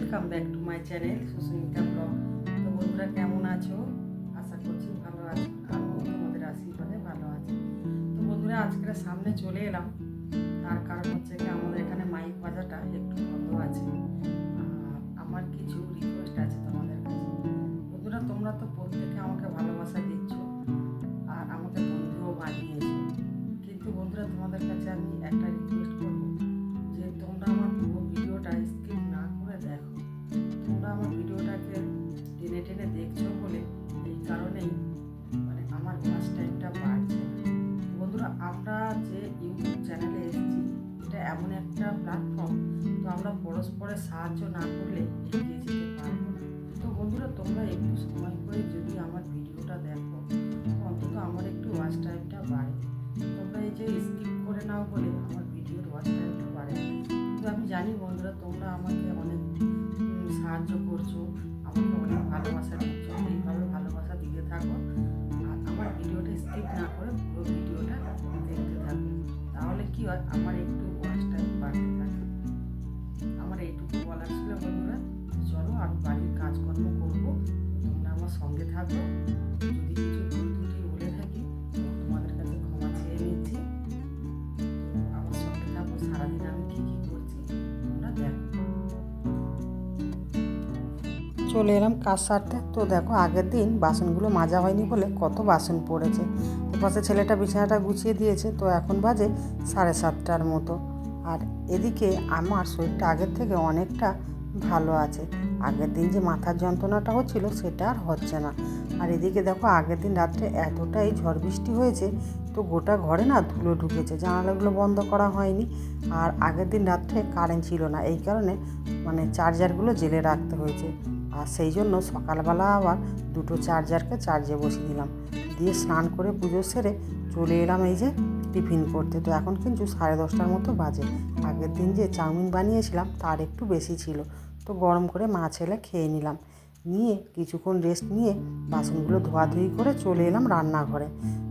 Welcome back to my channel Susmita blog তো বন্ধুরা, কেমন আছো? আশা করছি ভালো আছো। আমিও তোমাদের আশীর্বাদে ভালো আছি। তো বন্ধুরা আজকের সামনে চলে এলাম। তার কারণ হচ্ছে কি, আমাদের এখানে মাইক বাজাটা একটু বন্ধ আছে। আমার কিছু রিকোয়েস্ট আছে তোমাদের কাছে। বন্ধুরা, তোমরা তো প্রত্যেকে আমাকে ভালোবাসা দিচ্ছ আর আমাকে বন্ধুও বানিয়েছো। কিন্তু বন্ধুরা, তোমাদের কাছে আমি একটা আমরা পরস্পরের সাহায্য না করলে এগিয়ে যেতে পারব না। তো বন্ধুরা, তোমরা একটু সময় করে যদি আমার ভিডিওটা দেখো অন্তত আমার একটু ওয়াচ টাইমটা বাড়ে। তোমরা এই যে স্কিপ করে নাও বলে আমার ভিডিওর ওয়াচ টাইমটা বাড়ে। কিন্তু আমি জানি বন্ধুরা, তোমরা আমাকে অনেক সাহায্য করছ, আমাকে অনেক ভালোবাসা দিচ্ছ। এইভাবে ভালোবাসা দিতে থাকো। আর আমার ভিডিওটা স্কিপ না করে পুরো ভিডিওটা দেখতে থাকো। তাহলে কি হয়? আমার একটু ওয়াচ টাইম বাড়তে থাকে। এইটুকু বলার ছিল বন্ধুরা। চলো আমি বাড়ির কাজকর্ম করব। তোমরা আমার সঙ্গে থাকো। যদি কিছু ভুল ত্রুটি বলে থাকি তোমাদের কাছে ক্ষমা চেয়ে নিচ্ছি। আমার সঙ্গে থাকো। সারাদিন আমি কী কী করছি, তোমরা দেখো। চলে এলাম কাজ সারতে। তো দেখো, আগের দিন বাসনগুলো মাজা হয়নি বলে কত বাসন পড়েছে। পাশে ছেলেটা বিছানাটা গুছিয়ে দিয়েছে। তো এখন বাজে সাড়ে সাতটার মতো। আর এদিকে আমার শরীরটা আগের থেকে অনেকটা ভালো আছে। আগের দিন যে মাথার যন্ত্রণাটা হচ্ছিল সেটা আর হচ্ছে না। আর এদিকে দেখো আগের দিন রাত্রে এতটাই ঝড় বৃষ্টি হয়েছে, তো গোটা ঘরে না ধুলো ঢুকেছে, জানালাগুলো বন্ধ করা হয়নি। আর আগের দিন রাত্রে কারেন্ট ছিল না, এই কারণে মানে চার্জারগুলো জেলে রাখতে হয়েছে। আর সেই জন্য সকালবেলা আবার দুটো চার্জারকে চার্জে বসিয়ে দিলাম। দিয়ে স্নান করে পুজো সেরে চলে এলাম এই যে টিফিন করতে। তো এখন কিন্তু সাড়ে দশটার মতো বাজে। আগের দিন যে চাউমিন বানিয়েছিলাম, তার একটু বেশি ছিল। তো গরম করে মা ছেলে খেয়ে নিলাম। নিয়ে কিছুক্ষণ রেস্ট নিয়ে বাসনগুলো ধোয়াধুয়ি করে চলে এলাম রান্নাঘরে।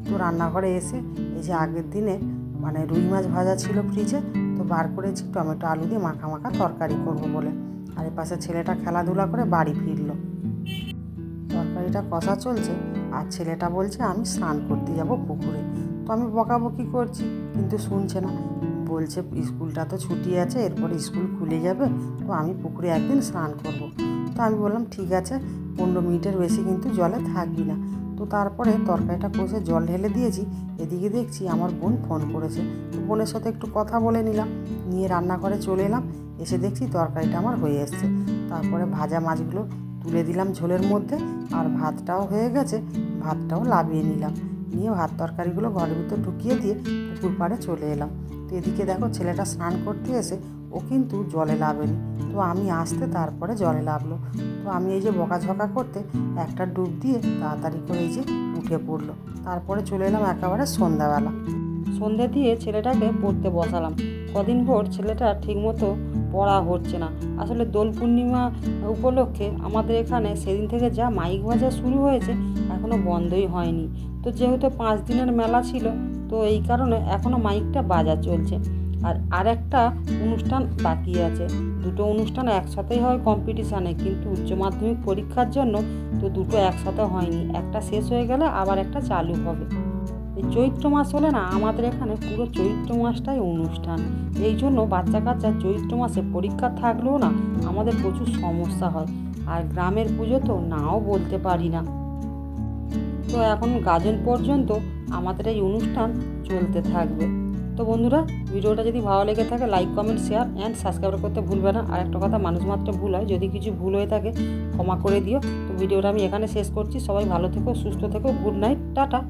তো রান্নাঘরে এসে এই যে আগের দিনে মানে রুই মাছ ভাজা ছিল ফ্রিজে তো বার করেছি টমেটো আলু দিয়ে মাখা মাখা তরকারি করব বলে। আর পাশে ছেলেটা খেলাধুলা করে বাড়ি ফিরলো। তরকারিটা কষা চলছে, আর ছেলেটা বলছে, আমি স্নান করতে যাব পুকুরে। তো আমি বকাবকি করছি, কিন্তু শুনছে না। বলছে, স্কুলটা তো ছুটি আছে, এরপর স্কুল খুলে যাবে, তো আমি পুকুরে একদিন স্নান করব। তো আমি বললাম, ঠিক আছে, পনেরো মিনিটের বেশি কিন্তু জলে থাকবি না। তো তারপরে তরকারিটা কষে জল ঢেলে দিয়েছি, এদিকে দেখছি আমার বোন ফোন করেছে। তো বোনের সাথে একটু কথা বলে নিলাম, নিয়ে রান্নাঘরে চলে এলাম, এসে দেখছি তরকারিটা আমার হয়ে এসছে। তারপরে ভাজা মাছগুলো তুলে দিলাম ঝোলের মধ্যে, আর ভাতটাও হয়ে গেছে, ভাতটাও লাভিয়ে নিলাম। নিয়ে ভাত তরকারিগুলো ঘরের ভিতর ঢুকিয়ে দিয়ে পুকুর পাড়ে চলে এলাম। তো এদিকে দেখো ছেলেটা স্নান করতে এসে, ও কিন্তু জলে লাভেনি। তো আমি আসতে তারপরে জলে লাভলো। তো আমি এই যে বকাঝকা করতে একটা ডুব দিয়ে তাড়াতাড়ি করে এই যে উঠে পড়ল। তারপরে চলে এলাম একেবারে সন্ধ্যাবেলা। সন্ধ্যে দিয়ে ছেলেটাকে পড়তে বসালাম। কদিন ভোর ছেলেটা ঠিকমতো পড়া হচ্ছে না। আসলে দোল পূর্ণিমা উপলক্ষে আমাদের এখানে সেদিন থেকে যা মাইক বাজা শুরু হয়েছে এখনও বন্ধই হয়নি। তো যেহেতু পাঁচ দিনের মেলা ছিল, তো এই কারণে এখনও মাইকটা বাজা চলছে। আর আরেকটা অনুষ্ঠান বাকি আছে। দুটো অনুষ্ঠান একসাথেই হয় কম্পিটিশানে কিন্তু উচ্চ মাধ্যমিক পরীক্ষার জন্য তো দুটো একসাথে হয়নি। একটা শেষ হয়ে গেলে আবার একটা চালু হবে। এই চৈত্র মাস হলে না আমাদের এখানে পুরো চৈত্র মাসটাই অনুষ্ঠান। এই জন্য বাচ্চা কাচ্চা চৈত্র মাসে পরীক্ষা থাকলেও না আমাদের প্রচুর সমস্যা হয়। আর গ্রামের পুজো তো নাও বলতে পারি না। তো এখন গাজন পর্যন্ত আমাদের এই অনুষ্ঠান চলতে থাকবে। তো বন্ধুরা, ভিডিওটা যদি ভালো লেগে থাকে like comment share and subscribe করতে ভুলবে না। আর একটা কথা, মানুষ মাত্র ভুল হয়। যদি কিছু ভুল হয়ে থাকে, ক্ষমা করে দিও। তো ভিডিওটা আমি এখানে শেষ করছি। সবাই ভালো থেকো, সুস্থ থেকো গুড নাইট টাটা।